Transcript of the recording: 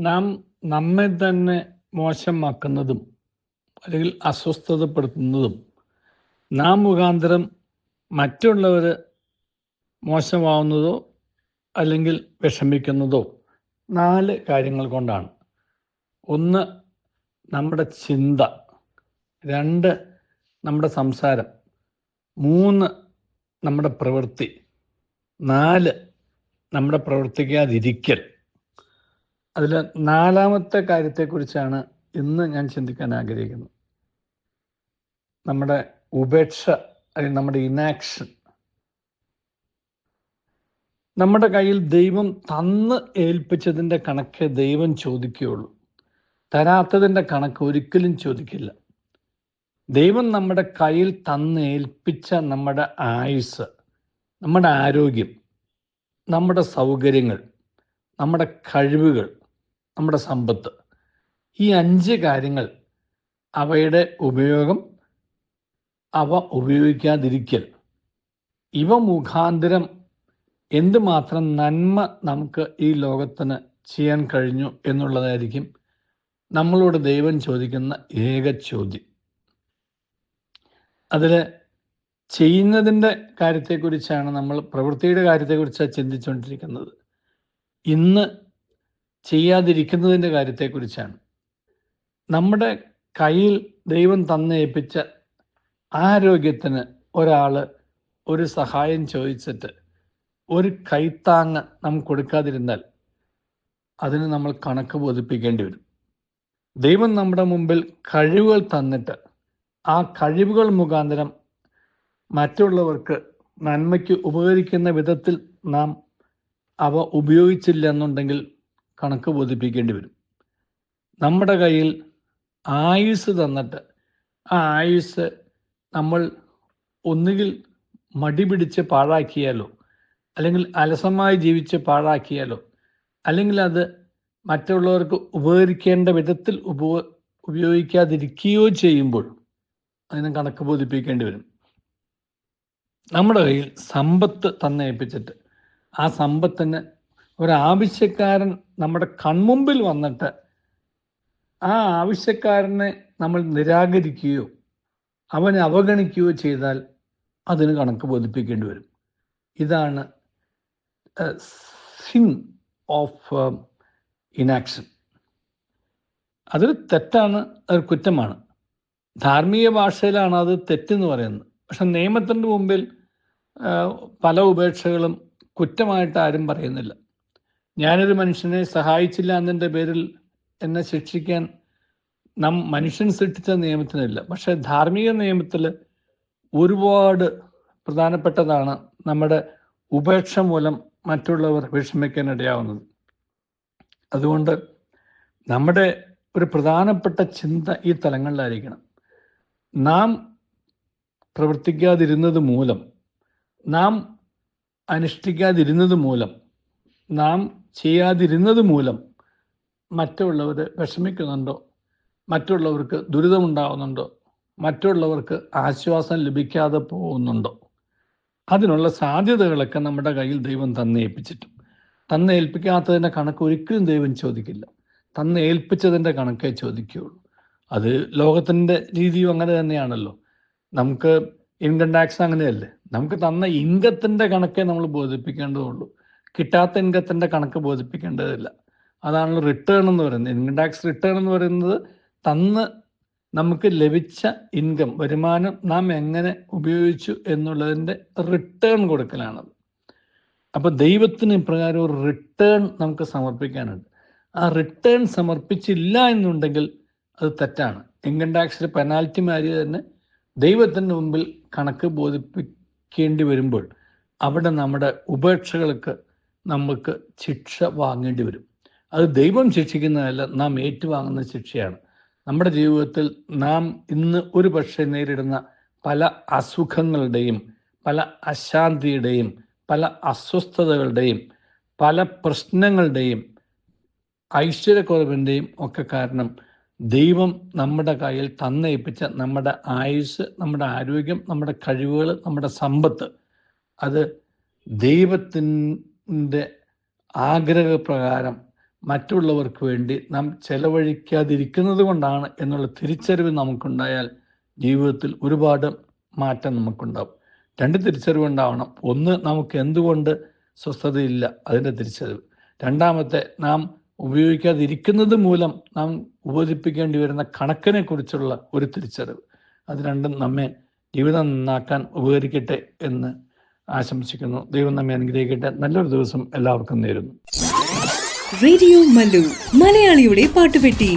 നാം നമ്മെ തന്നെ മോശമാക്കുന്നതും അല്ലെങ്കിൽ അസ്വസ്ഥതപ്പെടുത്തുന്നതും നാം മുഖാന്തരം മറ്റുള്ളവർ മോശമാവുന്നതോ അല്ലെങ്കിൽ വിഷമിക്കുന്നതോ നാല് കാര്യങ്ങൾ കൊണ്ടാണ്. ഒന്ന് നമ്മുടെ ചിന്ത. രണ്ട് നമ്മുടെ സംസാരം. മൂന്ന് നമ്മുടെ പ്രവൃത്തി. നാല് നമ്മുടെ പ്രവർത്തിക്കാതിരിക്കൽ. അതിൽ നാലാമത്തെ കാര്യത്തെക്കുറിച്ചാണ് ഇന്ന് ഞാൻ ചിന്തിക്കാൻ ആഗ്രഹിക്കുന്നത്. നമ്മുടെ ഉപേക്ഷ അല്ലെങ്കിൽ നമ്മുടെ ഇനാക്ഷൻ നമ്മുടെ കയ്യിൽ ദൈവം തന്ന് ഏൽപ്പിച്ചതിന്റെ കണക്ക് ദൈവം ചോദിക്കുകയുള്ളൂ. തരാത്തതിന്റെ കണക്ക് ഒരിക്കലും ചോദിക്കില്ല. ദൈവം നമ്മുടെ കയ്യിൽ തന്ന് ഏൽപ്പിച്ച നമ്മുടെ ആയുസ് നമ്മുടെ ആരോഗ്യം നമ്മുടെ സൗകര്യങ്ങൾ നമ്മുടെ കഴിവുകൾ നമ്മുടെ സമ്പത്ത്. ഈ അഞ്ച് കാര്യങ്ങൾ അവയുടെ ഉപയോഗം അവ ഉപയോഗിക്കാതിരിക്കൽ. ഇവ മുഖാന്തരം എന്തുമാത്രം നന്മ നമുക്ക് ഈ ലോകത്തിന് ചെയ്യാൻ കഴിഞ്ഞു എന്നുള്ളതായിരിക്കും നമ്മളോട് ദൈവം ചോദിക്കുന്ന ഏക ചോദ്യം. അതിൽ ചെയ്യുന്നതിന്റെ കാര്യത്തെക്കുറിച്ചാണ് നമ്മൾ പ്രവൃത്തിയുടെ കാര്യത്തെക്കുറിച്ചാണ് ചിന്തിച്ചുകൊണ്ടിരിക്കുന്നത്. ഇന്ന് ചെയ്യാതിരിക്കുന്നതിന്റെ കാര്യത്തെക്കുറിച്ചാണ്. നമ്മുടെ കയ്യിൽ ദൈവം തന്നേൽപ്പിച്ച ആരോഗ്യത്തിന് ഒരാൾ ഒരു സഹായം ചോദിച്ചിട്ട് ഒരു കൈത്താങ്ങ് നാം കൊടുക്കാതിരുന്നാൽ അതിന് നമ്മൾ കണക്ക് ബോധിപ്പിക്കേണ്ടി വരും. ദൈവം നമ്മുടെ മുമ്പിൽ കഴിവുകൾ തന്നിട്ട് ആ കഴിവുകൾ മുഖാന്തരം മറ്റുള്ളവർക്ക് നന്മയ്ക്ക് ഉപകരിക്കുന്ന വിധത്തിൽ നാം അവ ഉപയോഗിച്ചില്ല എന്നുണ്ടെങ്കിൽ കണക്ക് ബോധിപ്പിക്കേണ്ടി വരും. നമ്മുടെ കയ്യിൽ ആയുസ് തന്നിട്ട് ആ ആയുസ് നമ്മൾ ഒന്നുകിൽ മടി പിടിച്ച് പാഴാക്കിയാലോ അല്ലെങ്കിൽ അലസമായി ജീവിച്ച് പാഴാക്കിയാലോ അല്ലെങ്കിൽ അത് മറ്റുള്ളവർക്ക് ഉപകരിക്കേണ്ട വിധത്തിൽ ഉപ ഉപയോഗിക്കാതിരിക്കുകയോ ചെയ്യുമ്പോൾ അതിന് കണക്ക് ബോധിപ്പിക്കേണ്ടി വരും. നമ്മുടെ കയ്യിൽ സമ്പത്ത് തന്നേൽപ്പിച്ചിട്ട് ആ സമ്പത്തിന് ഒരാവശ്യക്കാരൻ നമ്മുടെ കൺമുമ്പിൽ വന്നിട്ട് ആ ആവശ്യക്കാരനെ നമ്മൾ നിരാകരിക്കുകയോ അവനെ അവഗണിക്കുകയോ ചെയ്താൽ അതിന് കണക്ക് ബോധിപ്പിക്കേണ്ടി വരും. ഇതാണ് സിൻ ഓഫ് ഇനാക്ഷൻ അതൊരു തെറ്റാണ് അതൊരു കുറ്റമാണ്. ധാർമ്മിക ഭാഷയിലാണ് അത് തെറ്റെന്ന് പറയുന്നത്. പക്ഷെ നിയമത്തിന്റെ മുമ്പിൽ പല ഉപേക്ഷകളും കുറ്റമായിട്ട് ആരും പറയുന്നില്ല. ഞാനൊരു മനുഷ്യനെ സഹായിച്ചില്ല എന്നതിന്റെ പേരിൽ എന്നെ ശിക്ഷിക്കാൻ നാം മനുഷ്യൻ സൃഷ്ടിച്ച നിയമത്തിനില്ല പക്ഷെ ധാർമ്മിക നിയമത്തിൽ ഒരുപാട് പ്രധാനപ്പെട്ടതാണ് നമ്മുടെ ഉപേക്ഷ മൂലം മറ്റുള്ളവർ വിഷമിക്കാൻ ഇടയാവുന്നത്. അതുകൊണ്ട് നമ്മുടെ ഒരു പ്രധാനപ്പെട്ട ചിന്ത ഈ തലങ്ങളിലായിരിക്കണം. നാം പ്രവർത്തിക്കാതിരുന്നത് മൂലം നാം അനുഷ്ഠിക്കാതിരുന്നത് മൂലം നാം ചെയ്യാതിരുന്നത് മൂലം മറ്റുള്ളവർ വിഷമിക്കുന്നുണ്ടോ? മറ്റുള്ളവർക്ക് ദുരിതമുണ്ടാകുന്നുണ്ടോ മറ്റുള്ളവർക്ക് ആശ്വാസം ലഭിക്കാതെ പോകുന്നുണ്ടോ? അതിനുള്ള സാധ്യതകളൊക്കെ നമ്മുടെ കയ്യിൽ ദൈവം തന്നേൽപ്പിച്ചിട്ടും തന്നേൽപ്പിക്കാത്തതിന്റെ കണക്ക് ഒരിക്കലും ദൈവം ചോദിക്കില്ല. തന്നേൽപ്പിച്ചതിന്റെ കണക്കേ ചോദിക്കുകയുള്ളൂ. അത് ലോകത്തിന്റെ രീതിയും അങ്ങനെ തന്നെയാണല്ലോ. നമുക്ക് ഇൻകം ടാക്സ് അങ്ങനെയല്ലേ? നമുക്ക് തന്ന ഇൻകത്തിന്റെ കണക്കേ നമ്മൾ ബോധിപ്പിക്കേണ്ടതുള്ളൂ. കിട്ടാത്ത ഇൻകത്തിന്റെ കണക്ക് ബോധിപ്പിക്കേണ്ടതില്ല. അതാണല്ലോ റിട്ടേൺ എന്ന് പറയുന്നത്. ഇൻകം ടാക്സ് റിട്ടേൺ എന്ന് പറയുന്നത് തന്ന് നമുക്ക് ലഭിച്ച ഇൻകം വരുമാനം നാം എങ്ങനെ ഉപയോഗിച്ചു എന്നുള്ളതിന്റെ റിട്ടേൺ കൊടുക്കലാണത്. അപ്പോൾ ദൈവത്തിന് ഇപ്രകാരം ഒരു റിട്ടേൺ നമുക്ക് സമർപ്പിക്കാനുണ്ട്. ആ റിട്ടേൺ സമർപ്പിച്ചില്ല എന്നുണ്ടെങ്കിൽ അത് തെറ്റാണ്. ഇൻകം ടാക്സിൽ പെനാൽറ്റി മാരി തന്നെ ദൈവത്തിന്റെ മുമ്പിൽ കണക്ക് ബോധിപ്പിക്കേണ്ടി വരുമ്പോൾ അവിടെ നമ്മുടെ ഉപേക്ഷകൾക്ക് നമുക്ക് ശിക്ഷ വാങ്ങേണ്ടി വരും. അത് ദൈവം ശിക്ഷിക്കുന്നതല്ല നാം ഏറ്റുവാങ്ങുന്ന ശിക്ഷയാണ്. നമ്മുടെ ജീവിതത്തിൽ നാം ഇന്ന് ഒരു പക്ഷേ നേരിടുന്ന പല അസുഖങ്ങളുടെയും പല അശാന്തിയുടെയും പല അസ്വസ്ഥതകളുടെയും പല പ്രശ്നങ്ങളുടെയും ഐശ്വര്യക്കുറവിന്റെയും ഒക്കെ കാരണം ദൈവം നമ്മുടെ കയ്യിൽ തന്നയിപ്പിച്ച നമ്മുടെ ആയുസ് നമ്മുടെ ആരോഗ്യം നമ്മുടെ കഴിവുകൾ നമ്മുടെ സമ്പത്ത് അത് ദൈവത്തിന്റെ ആഗ്രഹപ്രകാരം മറ്റുള്ളവർക്ക് വേണ്ടി നാം ചെലവഴിക്കാതിരിക്കുന്നത് കൊണ്ടാണ് എന്നുള്ള തിരിച്ചറിവ് നമുക്കുണ്ടായാൽ ജീവിതത്തിൽ ഒരുപാട് മാറ്റം നമുക്കുണ്ടാവും. രണ്ട് തിരിച്ചറിവ് ഉണ്ടാവണം. ഒന്ന് നമുക്ക് എന്തുകൊണ്ട് സ്വസ്ഥതയില്ല? അതിന്റെ തിരിച്ചറിവ്. രണ്ടാമത്തെ നാം ഉപയോഗിക്കാതിരിക്കുന്നത് മൂലം നാം ഉപദിപ്പിക്കേണ്ടി വരുന്ന കണക്കിനെ കുറിച്ചുള്ള ഒരു തിരിച്ചറിവ്. അത് രണ്ടും നമ്മെ ജീവിതം നന്നാക്കാൻ ഉപകരിക്കട്ടെ എന്ന് ആശംസിക്കുന്നു. ദൈവം നമ്മെ അനുഗ്രഹിക്കട്ടെ. നല്ലൊരു ദിവസം എല്ലാവർക്കും നേരുന്നു. റേഡിയോ മല്ലു മലയാളിയുടെ പാട്ടുപെട്ടി.